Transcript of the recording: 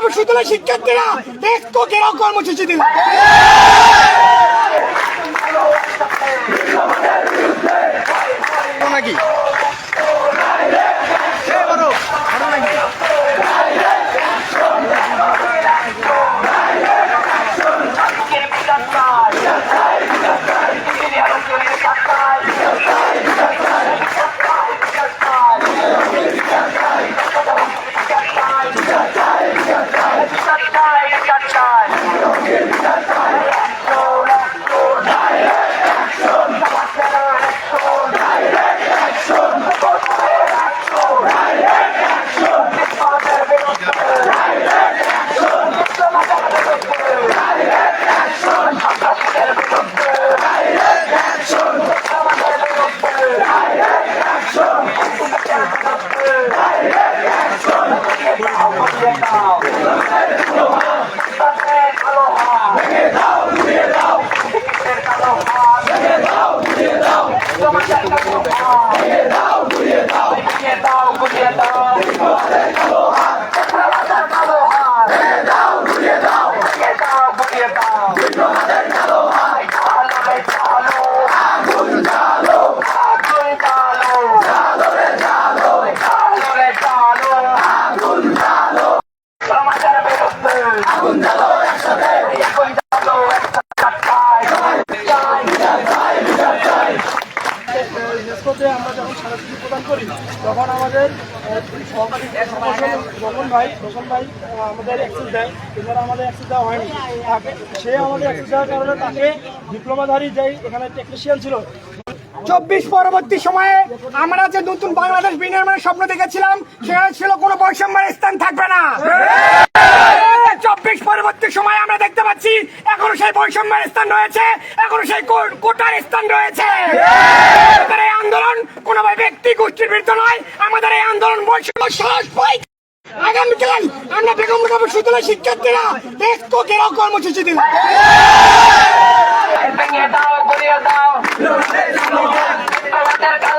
বিশ্ববিদ্যালয়ের শিক্ষার্থীরা দেখতো ঘেরাও কর্মসূচি দিল Direct action! Go! ইউনেস্কোতে আমরা যখন স্মারকলিপি প্রদান করি, তখন আমাদের সহকারী ভাই রোকন ভাই আমাদের অ্যাক্সেস দেয়। এছাড়া আমাদের অ্যাক্সেস দেওয়া হয়নি। তাকে সে আমাদের অ্যাক্সেস দেওয়ার কারণে তাকে ডিপ্লোমাধারী যে এখানে টেকনিশিয়ান ছিল, চব্বিশ পরবর্তী সময়ে আমরা যে নতুন বাংলাদেশ বিনির্মাণের স্বপ্ন দেখেছিলাম, সেখানে ছিল কোনো বৈষম্যের স্থান থাকবে না। চব্বিশ পরবর্তী সময়ে আমরা দেখতে পাচ্ছি, এখনও সেই বৈষম্যের স্থান রয়েছে, এখনও সেই কোটার স্থান রয়েছে। জাতি গোষ্ঠীর বিরুদ্ধে নয় আমাদের এই আন্দোলন বৈষম্য সাহস আগামীকাল আমরা বেগম বিশ্ববিদ্যালয়ের শিক্ষার্থীরা দেশ তো কেরাও কর্মসূচি দিল দাও দাও।